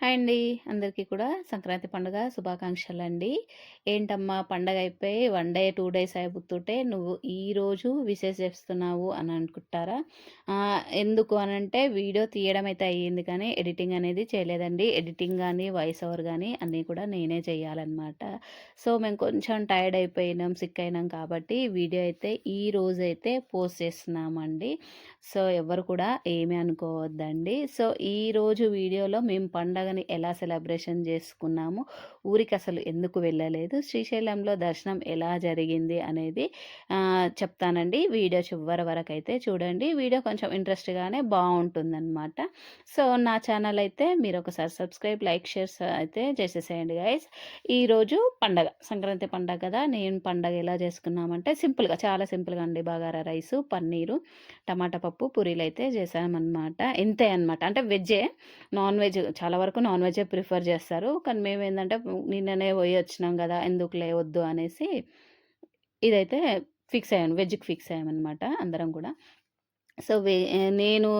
Hi అండి. అందరికీ కూడా సంక్రాంతి పండుగ శుభాకాంక్షలు అండి ఏంటమ్మా పండగ అయిపోయి వన్ డే, టూ డేస్ అయిపోతుంటే నువ్వు ఈరోజు విశేష చేస్తున్నావు అని అనుకుంటారా? ఎందుకు అనంటే వీడియో తీయడం అయితే అయ్యింది కానీ ఎడిటింగ్ అనేది చేయలేదండి. ఎడిటింగ్ కానీ వాయిస్ ఓవర్ కానీ అన్నీ కూడా నేనే చేయాలన్నమాట సో, మేము కొంచెం టైర్డ్ అయిపోయినాం, సిక్ అయినాం కాబట్టి వీడియో అయితే ఈ రోజైతే పోస్ట్ చేస్తున్నామండి. సో, ఎవ్వరు కూడా ఏమీ అనుకోవద్దండి. సో, ఈరోజు వీడియోలో మేము పండగని ఎలా సెలబ్రేషన్ చేసుకున్నాము, ఊరికి అసలు ఎందుకు వెళ్ళలేదు, శ్రీశైలంలో దర్శనం ఎలా జరిగింది అనేది చెప్తానండి. వీడియో చివరి వరకు అయితే చూడండి. వీడియో కొంచెం ఇంట్రెస్ట్‌గానే బాగుంటుందన్నమాట సో, నా ఛానల్ అయితే మీరు ఒకసారి సబ్స్క్రైబ్, లైక్, షేర్స్ అయితే చేసేసేయండి గైస్. ఈరోజు పండగ సంక్రాంతి పండగ కదా! నేను పండగ ఎలా చేసుకున్నామంటే సింపుల్‌గా చాలా సింపుల్‌గా అండి. బగారా రైసు, పన్నీరు, టమాటా పప్పు, పూరీలు అయితే చేశామనమాట. ఇంతే అనమాట. అంటే వెజ్జే. నాన్ వెజ్ చాలా వరకు నాన్ వెజ్జే ప్రిఫర్ చేస్తారు. కానీ మేము ఏంటంటే నిన్ననే పోయి వచ్చినాం కదా! ఎందుకు లేవద్దు అనేసి ఇదైతే ఫిక్స్ అయ్యాను. వెజ్‌కి ఫిక్స్ అయ్యామనమాట అందరం కూడా. సో, వే నేను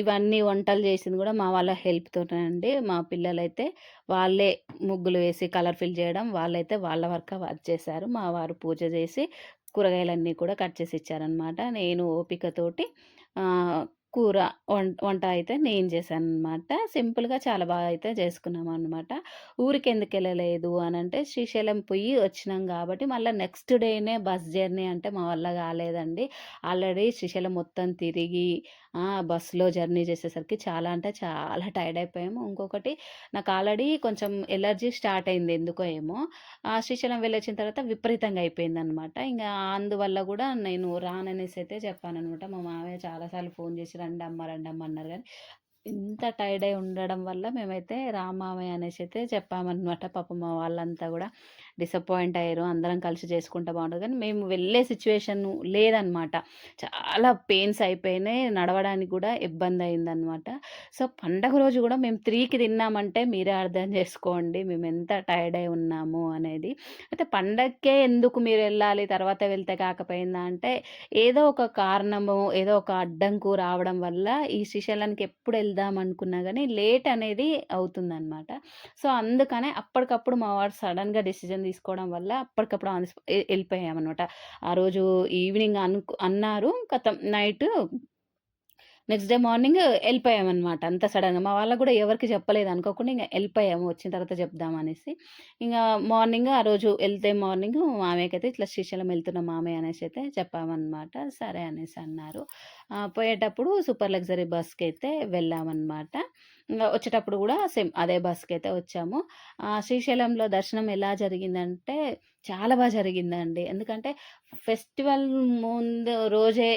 ఇవన్నీ వంటలు చేసింది కూడా మా వాళ్ళ హెల్ప్‌తోనే అండి. మా పిల్లలైతే వాళ్ళే ముగ్గులు వేసి కలర్ ఫిల్ చేయడం, వాళ్ళైతే వాళ్ళ వర్క్ వర్క్ చేశారు. మా వారు పూజ చేసి కూరగాయలన్నీ కూడా కట్ చేసి ఇచ్చారనమాట. నేను ఓపికతోటి కూర వం వంట అయితే నేను చేశాననమాట. సింపుల్‌గా చాలా బాగా అయితే చేసుకున్నాం అనమాట ఊరికెందుకెళ్ళలేదు అనంటే శ్రీశైలం పొయ్యి వచ్చినాం కాబట్టి మళ్ళా నెక్స్ట్ డేనే బస్ జర్నీ అంటే మా వల్ల కాలేదండి. ఆల్రెడీ శ్రీశైలం మొత్తం తిరిగి బస్సులో జర్నీ చేసేసరికి చాలా అంటే చాలా టైర్డ్ అయిపోయాము. ఇంకొకటి నాకు ఆల్రెడీ కొంచెం ఎలర్జీ స్టార్ట్ అయింది ఎందుకో ఏమో. శ్రీశైలం వెళ్ళొచ్చిన తర్వాత విపరీతంగా అయిపోయిందనమాట. ఇంకా అందువల్ల కూడా నేను రాననేసి అయితే చెప్పాననమాట. మా మామయ్య చాలాసార్లు ఫోన్ చేసి రండమ్మ, రండమ్మ అన్నారు కానీ ఇంత టైర్డ్ అయి ఉండడం వల్ల మేమైతే రామామయ్య అనేసి అయితే చెప్పామనమాట. పాపం వాళ్ళంతా కూడా డిసప్పాయింట్ అయ్యారు. అందరం కలిసి చేసుకుంటే బాగుంటుంది కానీ మేము వెళ్ళే సిచ్యువేషన్ లేదనమాట. చాలా పెయిన్స్ అయిపోయినాయి. నడవడానికి కూడా ఇబ్బంది అయిందనమాట సో, పండగ రోజు కూడా మేము త్రీకి తిన్నామంటే మీరే అర్థం చేసుకోండి మేము ఎంత టైర్డ్ అయి ఉన్నాము అనేది. అయితే పండగకే ఎందుకు మీరు వెళ్ళాలి తర్వాత వెళ్తే కాకపోయిందా అంటే ఏదో ఒక కారణము, ఏదో ఒక అడ్డంకు రావడం వల్ల ఈ శ్రీశైలానికి ఎప్పుడు వెళ్దాం అనుకున్నా కానీ లేట్ అనేది అవుతుందనమాట. సో, అందుకనే అప్పటికప్పుడు మా వారు సడన్గా డిసిజన్ తీసుకోవడం వల్ల అప్పటికప్పుడు ఆన్ ఆ రోజు ఈవినింగ్ అనుకు అన్నారు. కథం నైట్ నెక్స్ట్ డే మార్నింగ్ ఎళ్ళిపోయామనమాట. అంత సడన్గా మా వాళ్ళకి కూడా ఎవరికీ చెప్పలేదు. అనుకోకుండా ఇంకా వెళ్ళిపోయాము వచ్చిన తర్వాత చెప్దామనేసి ఇంకా మార్నింగ్ ఆ రోజు వెళ్తే మార్నింగ్ మామయ్యకైతే ఇట్లా శ్రీశైలం వెళ్తున్న మామయ్య అనేసి అయితే చెప్పామనమాట. సరే అనేసి అన్నారు. పోయేటప్పుడు సూపర్ లగ్జరీ బస్‌కైతే వెళ్ళామనమాట. ఇంకా వచ్చేటప్పుడు కూడా సేమ్ అదే బస్‌కైతే వచ్చాము. శ్రీశైలంలో దర్శనం ఎలా జరిగిందంటే చాలా బాగా జరిగిందండి. ఎందుకంటే ఫెస్టివల్ ముందు రోజే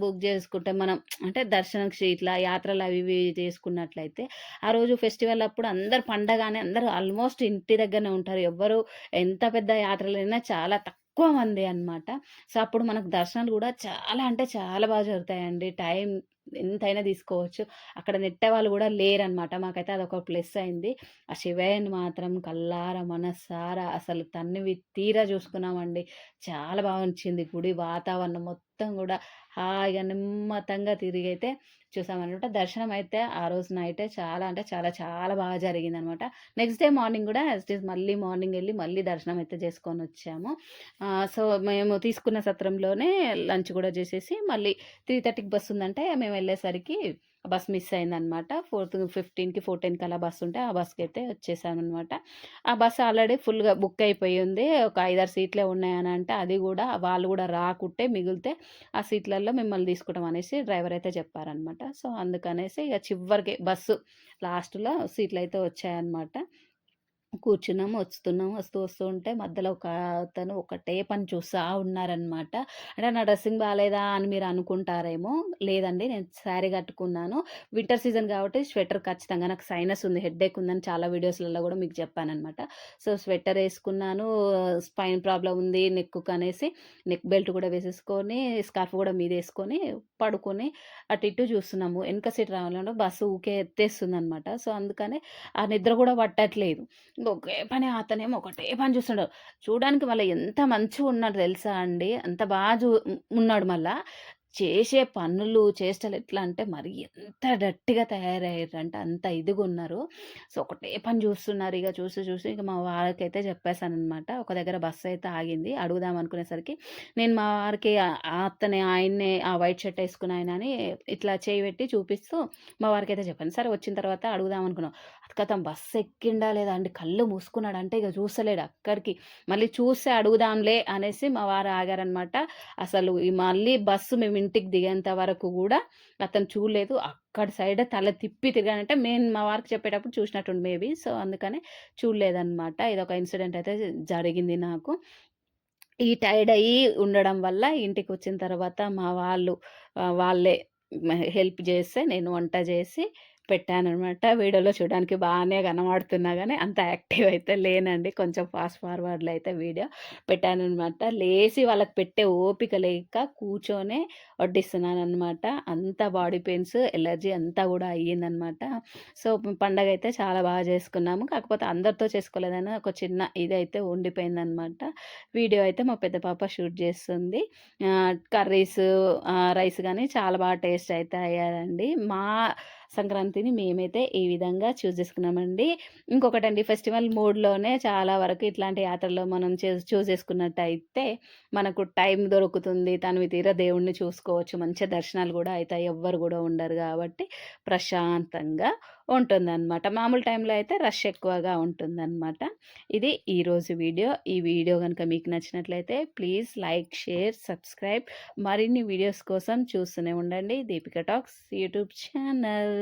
బుక్ చేసుకుంటే మనం అంటే దర్శనం ఇట్లా యాత్రలు అవి ఇవి చేసుకున్నట్లయితే ఆ రోజు ఫెస్టివల్ అప్పుడు అందరు పండగానే అందరూ ఆల్మోస్ట్ ఇంటి దగ్గరనే ఉంటారు. ఎవ్వరు ఎంత పెద్ద యాత్రలైనా చాలా తక్కువ మంది అనమాట. సో, అప్పుడు మనకు దర్శనాలు కూడా చాలా అంటే చాలా బాగా జరుగుతాయండి. టైం ఎంతైనా తీసుకోవచ్చు. అక్కడ నెట్టే వాళ్ళు కూడా లేరనమాట. మాకైతే అదొక ప్లస్ అయింది. ఆ శివయ్యని మాత్రం కల్లార మనసారా అసలు తన్నివి తీరా చూసుకున్నామండి. చాలా బాగా నచ్చింది గుడి వాతావరణం మొత్తం మొత్తం కూడా హాయిగా నిమ్మతంగా తిరిగైతే చూసామనమాట. దర్శనం అయితే ఆ రోజు నైటే చాలా అంటే చాలా చాలా బాగా జరిగిందనమాట. నెక్స్ట్ డే మార్నింగ్ కూడా యాజ్ ఇస్ మళ్ళీ మార్నింగ్ వెళ్ళి మళ్ళీ దర్శనం అయితే చేసుకొని వచ్చాము సో, మేము తీసుకున్న సత్రంలోనే లంచ్ కూడా చేసేసి మళ్ళీ 3:30కి బస్ ఉందంటే మేము వెళ్ళేసరికి బస్ మిస్ అయిందనమాట. 4:15కి, 4:10కి అలా బస్సు ఉంటే ఆ బస్కి అయితే వచ్చేసానమాట ఆ బస్సు ఆల్రెడీ ఫుల్‌గా బుక్ అయిపోయి ఉంది. ఒక 5, 6 సీట్లే ఉన్నాయనంటే అది కూడా వాళ్ళు కూడా రాకుంటే మిగిలితే ఆ సీట్లలో మిమ్మల్ని తీసుకుంటాం అనేసి డ్రైవర్ అయితే చెప్పారనమాట. సో, అందుకనేసి ఇక చివరికి బస్సు లాస్ట్‌లో సీట్లు అయితే వచ్చాయన్నమాట. కూర్చున్నాము. వస్తున్నాము. వస్తూ వస్తూ ఉంటే మధ్యలో ఒక అతను ఒకటే పని చూస్తా ఉన్నారనమాట. అంటే నా డ్రెస్సింగ్ బాగాలేదా అని మీరు అనుకుంటారేమో. లేదండి నేను శారీ కట్టుకున్నాను. వింటర్ సీజన్ కాబట్టి స్వెటర్ ఖచ్చితంగా నాకు సైనస్ ఉంది. హెడ్‌ఏక్ ఉందని చాలా వీడియోస్‌లలో కూడా మీకు చెప్పానమాట సో, స్వెటర్ వేసుకున్నాను స్పైన్ ప్రాబ్లం ఉంది నెక్కుకనేసి నెక్ బెల్ట్ కూడా వేసేసుకొని స్కార్ఫ్ కూడా మీదేసుకొని పడుకొని అటు ఇటు చూస్తున్నాము. వెనక సీట్ రావాలంటే బస్సు ఊకే ఎత్తేస్తుంది అనమాట సో, అందుకని ఆ నిద్ర కూడా పట్టట్లేదు. ఇంకొకే పని అతనేమో ఒకటే పని చూస్తున్నాడు చూడడానికి మళ్ళీ ఎంత మంచిగా ఉన్నాడు తెలుసా అండి. అంత బాగా చూ ఉన్నాడు మళ్ళా. చేసే పనులు, చేష్టలు ఎట్లా అంటే మరీ ఎంత డర్టీగా తయారయ్యారంటే అంత ఇదిగా ఉన్నారు సో, ఒకటే పని చూస్తున్నారు ఇక చూసి, చూసి ఇక మా వారికైతే చెప్పేసాననమాట. ఒక దగ్గర బస్సు అయితే ఆగింది. అడుగుదాం అనుకునేసరికి నేను మా వారికి ఆహ్, అతనే ఆయన్నే ఆ వైట్ షర్ట్ వేసుకుని ఆయన అని ఇట్లా చేయి పెట్టి చూపిస్తూ మా వారికైతే చెప్పాను. సరే వచ్చిన తర్వాత అడుగుదాం అనుకున్నాం. ఖతం బస్సు ఎక్కిండా లేదా అండి కళ్ళు మూసుకున్నాడు. అంటే ఇక చూస్తలేడు అక్కడికి. మళ్ళీ చూస్తే అడుగుదాంలే అనేసి మా వారు ఆగారనమాట. అసలు మళ్ళీ బస్సు మేము ఇంటికి దిగేంత వరకు కూడా అతను చూడలేదు. అక్కడ సైడ్ తల తిప్పి తిరిగాడంటే మేము మా వారికి చెప్పేటప్పుడు చూసినట్టుండి మేబీ. సో, అందుకని ఇది ఇదొక ఇన్సిడెంట్ అయితే జరిగింది నాకు. ఈ టైర్డ్ అయ్యి ఉండడం వల్ల ఇంటికి వచ్చిన తర్వాత మా వాళ్ళు వాళ్ళే హెల్ప్ చేస్తే నేను వంట చేసి పెట్టాననమాట. వీడియోలో చూడడానికి బాగానే కనబడుతున్నా కానీ అంత యాక్టివ్ అయితే లేనండి. కొంచెం ఫాస్ట్ ఫార్వర్డ్‌లో అయితే వీడియో పెట్టాననమాట. లేచి వాళ్ళకి పెట్టే ఓపిక లేక కూర్చొనే వడ్డిస్తున్నాననమాట. అంత బాడీ పెయిన్స్, ఎలర్జీ అంతా కూడా అయ్యిందనమాట. సో, పండగ అయితే చాలా బాగా చేసుకున్నాము. కాకపోతే అందరితో చేసుకోలేదని ఒక చిన్న ఇదైతే ఉండిపోయిందనమాట. వీడియో అయితే మా పెద్ద పాప షూట్ చేస్తుంది. కర్రీస్ రైస్ కానీ చాలా బాగా టేస్ట్ అయితే అయ్యారండి మా సంక్రాంతిని మేమైతే ఈ విధంగా చూస్ చేసుకున్నామండి. ఇంకొకటండి ఫెస్టివల్ మూడ్‌లోనే చాలా వరకు ఇట్లాంటి యాత్రలో మనం చూస్ చేసుకున్నట్టయితే మనకు టైం దొరుకుతుంది. తను తీరా దేవుడిని చూసుకోవచ్చు. మంచిగా దర్శనాలు కూడా అవుతాయి ఎవ్వరు కూడా ఉండరు కాబట్టి ప్రశాంతంగా ఉంటుందన్నమాట మామూలు టైంలో అయితే రష్ ఎక్కువగా ఉంటుందన్నమాట ఇది ఈరోజు వీడియో. ఈ వీడియో కనుక మీకు నచ్చినట్లయితే ప్లీజ్ లైక్, షేర్, సబ్స్క్రైబ్ మరిన్ని వీడియోస్ కోసం చూస్తూనే ఉండండి. Deepika talks YouTube channel.